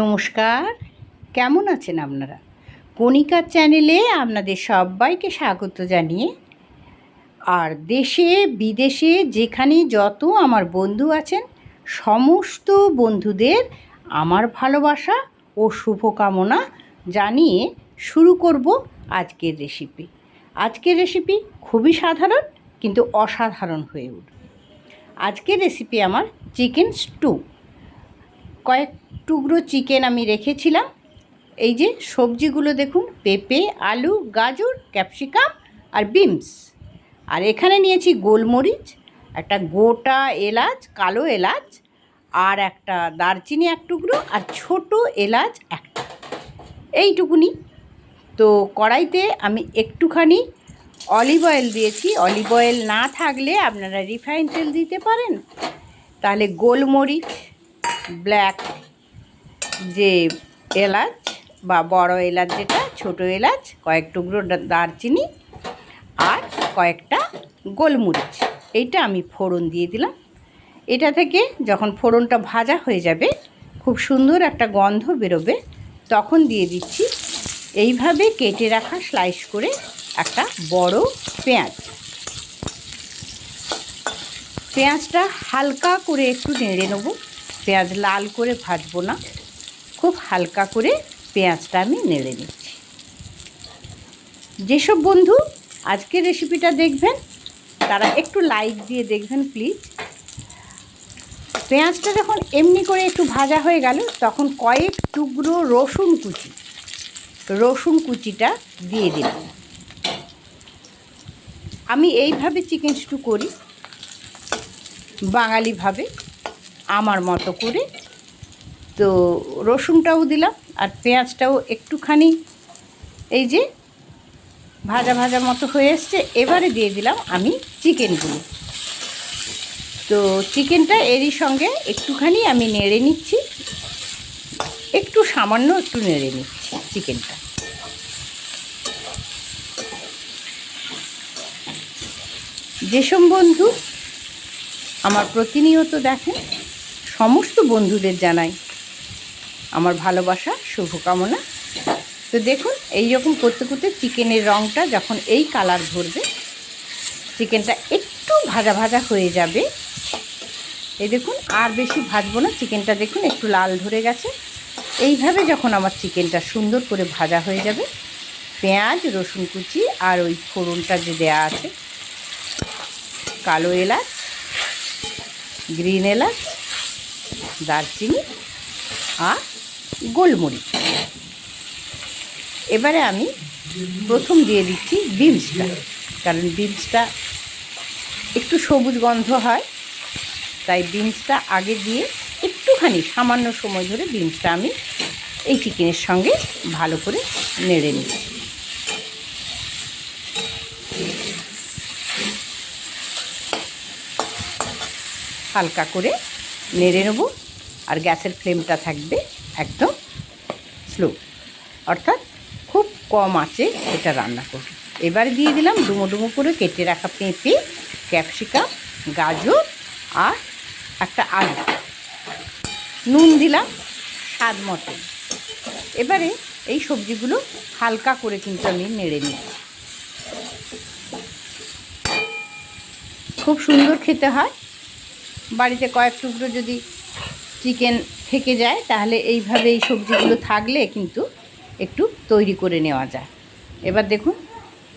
নমস্কার। কেমন আছেন আপনারা? কণিকার চ্যানেলে আপনাদের সবাইকে স্বাগত জানিয়ে আর দেশে, বিদেশে যেখানে যত আমার বন্ধু আছেন, সমস্ত বন্ধুদের আমার ভালোবাসা ও শুভকামনা জানিয়ে শুরু করব আজকের রেসিপি আজকের রেসিপি খুবই সাধারণ, কিন্তু অসাধারণ হয়ে উঠবে। আজকের রেসিপি আমার চিকেন স্টু কয়েক টুকরো চিকেন আমি রেখেছিলাম। এই যে সবজিগুলো দেখুন, পেঁপে, আলু, গাজর, ক্যাপসিকাম আর বিনস। আর এখানে নিয়েছি গোলমরিচ, একটা গোটা এলাচ, কালো এলাচ আর একটা দারচিনি এক টুকরো আর ছোট এলাচ একটা। এইটুকুনি। তো কড়াইতে আমি একটুখানি অলিভ অয়েল দিয়েছি। অলিভ অয়েল না থাকলে আপনারা রিফাইন তেল দিতে পারেন। তাহলে গোলমরিচ ব্ল্যাক যে এলাচ বা বড় এলাচ যেটা, ছোট এলাচ, কয়েক টুকরো দারচিনি আর কয়েকটা গোলমরিচ। এইটা আমি ফোড়ন দিয়ে দিলাম। এটা থেকে যখন ফোড়নটা ভাজা হয়ে যাবে, খুব সুন্দর একটা গন্ধ বেরোবে, তখন দিয়ে দিচ্ছি এইভাবে কেটে রাখা স্লাইস করে একটা বড় পেঁয়াজ। পেঁয়াজটা হালকা করে একটু নেড়ে নেব। পেঁয়াজ লাল করে ভাজবো না। খুব হালকা করে পেঁয়াজটা আমি নেড়ে নিচ্ছি। যেসব বন্ধু আজকের রেসিপিটা দেখবেন, তারা একটু লাইক দিয়ে দেখবেন প্লিজ। পেঁয়াজটা যখন এমনি করে একটু ভাজা হয়ে গেল, তখন কয়েক টুকরো রসুন কুচি। রসুন কুচিটা দিয়ে দিলাম। আমি এইভাবে চিকেন স্টু করি বাঙালিভাবে আমার মতো করে। তো রসুনটাও দিলাম আর পেঁয়াজটাও একটুখানি এই যে ভাজা ভাজা মতো হয়ে এসছে। এবারে দিয়ে দিলাম আমি চিকেনগুলো। তো চিকেনটা এরই সঙ্গে একটুখানি আমি নেড়ে নিচ্ছি। একটু সামান্য একটু নেড়ে নিচ্ছি চিকেনটা। যেসব বন্ধু আমার প্রতিনিয়ত দেখেন সমস্ত বন্ধুদের জানাই আমার ভালোবাসা, শুভকামনা। তো দেখুন, এই রকম করতে করতে চিকেনের রঙটা যখন এই কালার ধরবে, চিকেনটা একটু ভাজা ভাজা হয়ে যাবে। এই দেখুন, আর বেশি ভাজবো না, চিকেনটা দেখুন একটু লাল ধরে গেছে। এইভাবে যখন আমার চিকেনটা সুন্দর করে ভাজা হয়ে যাবে, পেঁয়াজ, রসুন কুচি আর ওই ফোড়নটা যে দেয়া আছে, কালো এলাচ, গ্রিন এলাচ দারচিনি আর গোলমরিচ। এবারে আমি প্রথম দিয়ে দিচ্ছি বিনসটা, কারণ বিনসটা একটু সবুজ গন্ধ হয়, তাই বিনসটা আগে দিয়ে একটুখানি সামান্য সময় ধরে বিনসটা আমি এই চিকেনের সঙ্গে ভালো করে নেড়ে নিচ্ছি। হালকা করে নেড়ে নেব। আর গ্যাসের ফ্লেমটা থাকবে একদম স্লো। অর্থাৎ খুব কম আঁচে এটা রান্না করব। এবার দিয়ে দিলাম ডুমো ডুমো করে কেটে রাখা পেঁপে, ক্যাপসিকাম, গাজর আর একটা আলু। নুন দিলাম স্বাদ মতো। এবারে এই সবজিগুলো হালকা করে কিন্তু আমি নেড়ে নিই খুব সুন্দর খেতে হয়। বাড়িতে কয়েক টুকরো যদি চিকেন থেকে যায়, তাহলে এইভাবে এই সবজিগুলো থাকলে কিন্তু একটু তৈরি করে নেওয়া যায়। এবার দেখুন,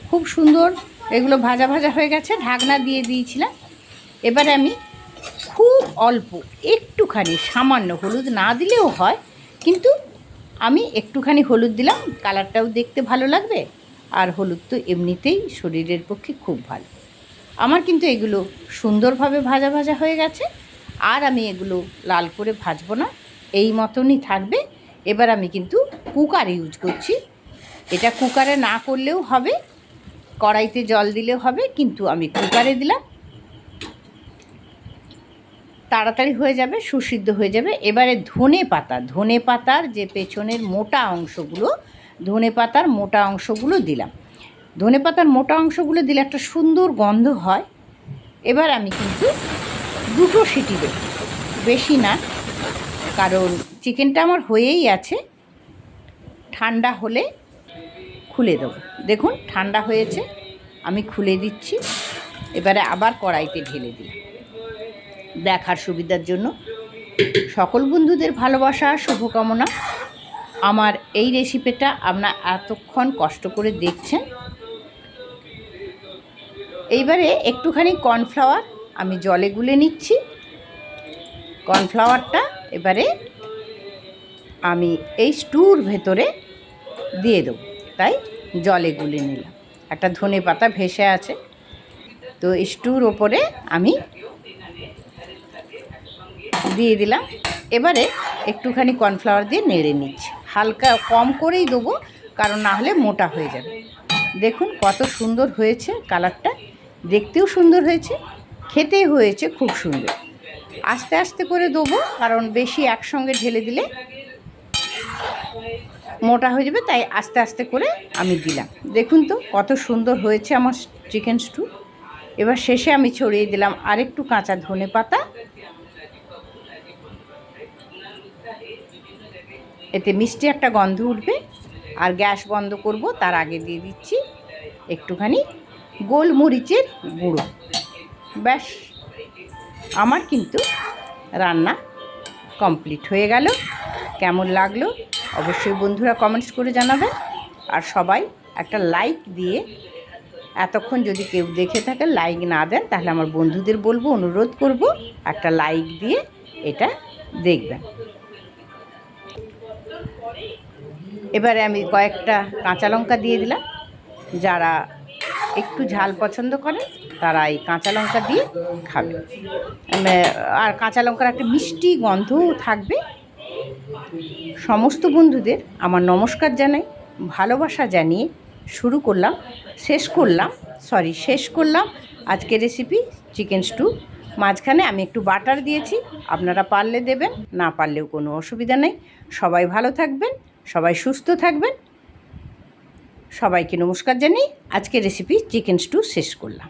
খুব সুন্দর এগুলো ভাজা ভাজা হয়ে গেছে, ঢাকনা দিয়ে দিয়েছিলাম। এবারে আমি খুব অল্প, একটুখানি, সামান্য হলুদ না দিলেও হয়, কিন্তু আমি একটুখানি হলুদ দিলাম, কালারটাও দেখতে ভালো লাগবে, আর হলুদ তো এমনিতেই শরীরের পক্ষে খুব ভালো। আমার কিন্তু এগুলো সুন্দরভাবে ভাজা ভাজা হয়ে গেছে। আর আমি এগুলো লাল করে ভাজবো না, এই মতনই থাকবে। এবার আমি কিন্তু কুকার ইউজ করছি। এটা কুকারে না করলেও হবে, কড়াইতে জল দিলেও হবে, কিন্তু আমি কুকারে দিলাম। তাড়াতাড়ি হয়ে যাবে, সুসিদ্ধ হয়ে যাবে। এবারে ধনে পাতা, ধনে পাতার যে পেছনের মোটা অংশগুলো, ধনে পাতার মোটা অংশগুলো দিলাম। ধনে পাতার মোটা অংশগুলো দিলে একটা সুন্দর গন্ধ হয়। এবার আমি কিন্তু দুটো সিটি দেব বেশি না, কারণ চিকেনটা আমার হয়েই আছে। ঠান্ডা হলে খুলে দেবো। দেখুন, ঠান্ডা হয়েছে, আমি খুলে দিচ্ছি। এবারে আবার কড়াইতে ঢেলে দিই। দেখার সুবিধার জন্য। সকল বন্ধুদের ভালোবাসা, শুভকামনা। আমার এই রেসিপিটা আপনার এতক্ষণ কষ্ট করে দেখছেন। এইবারে একটুখানি কর্নফ্লাওয়ার আমি জলে গুলে নিচ্ছি। কর্নফ্লাওয়ারটা এবারে আমি এই স্টুর ভেতরে দিয়ে দেবো। তাই জলে গুলে নিলাম। একটা ধনে পাতা ভেসে আছে। তো স্টুর ওপরে আমি দিয়ে দিলাম। এবারে একটুখানি কর্নফ্লাওয়ার দিয়ে নেড়ে নিচ্ছি। হালকা কম করেই দেবো, কারণ না হলে মোটা হয়ে যাবে। দেখুন কত সুন্দর হয়েছে কালারটা। দেখতেও সুন্দর হয়েছে। খেতেই হয়েছে খুব সুন্দর। আস্তে আস্তে করে দেবো, কারণ বেশি একসঙ্গে ঢেলে দিলে মোটা হয়ে যাবে, তাই আস্তে আস্তে করে আমি দিলাম। দেখুন তো, কত সুন্দর হয়েছে আমার চিকেন স্টু। এবার শেষে আমি ছড়িয়ে দিলাম আরেকটু কাঁচা ধনে পাতা। এতে মিষ্টি একটা গন্ধ উঠবে, আর গ্যাস বন্ধ করব, তার আগে দিয়ে দিচ্ছি একটুখানি গোলমরিচের গুঁড়ো। ব্যাস। আমার কিন্তু রান্না কমপ্লিট হয়ে গেল। কেমন লাগল অবশ্যই বন্ধুরা কমেন্টস করে জানাবেন। আর সবাই একটা লাইক দিয়ে এতক্ষণ যদি কেউ দেখে থাকে লাইক না দেন, তাহলে আমার বন্ধুদের বলব, অনুরোধ করব একটা লাইক দিয়ে এটা দেখবেন। এবারে আমি কয়েকটা কাঁচা লঙ্কা দিয়ে দিলাম। যারা একটু ঝাল পছন্দ করেন তারা এই কাঁচা লঙ্কা দিয়ে খাবে। আর কাঁচা লঙ্কার একটা মিষ্টি গন্ধও থাকবে। সমস্ত বন্ধুদের আমার নমস্কার জানাই, ভালোবাসা জানিয়ে শুরু করলাম, শেষ করলাম সরি শেষ করলাম আজকে রেসিপি চিকেন স্টু মাঝখানে আমি একটু বাটার দিয়েছি, আপনারা পারলে দেবেন, না পারলেও কোনো অসুবিধা নেই। সবাই ভালো থাকবেন, সবাই সুস্থ থাকবেন। সবাইকে নমস্কার জানিয়ে আজকে রেসিপি চিকেন স্টু শেষ করলাম।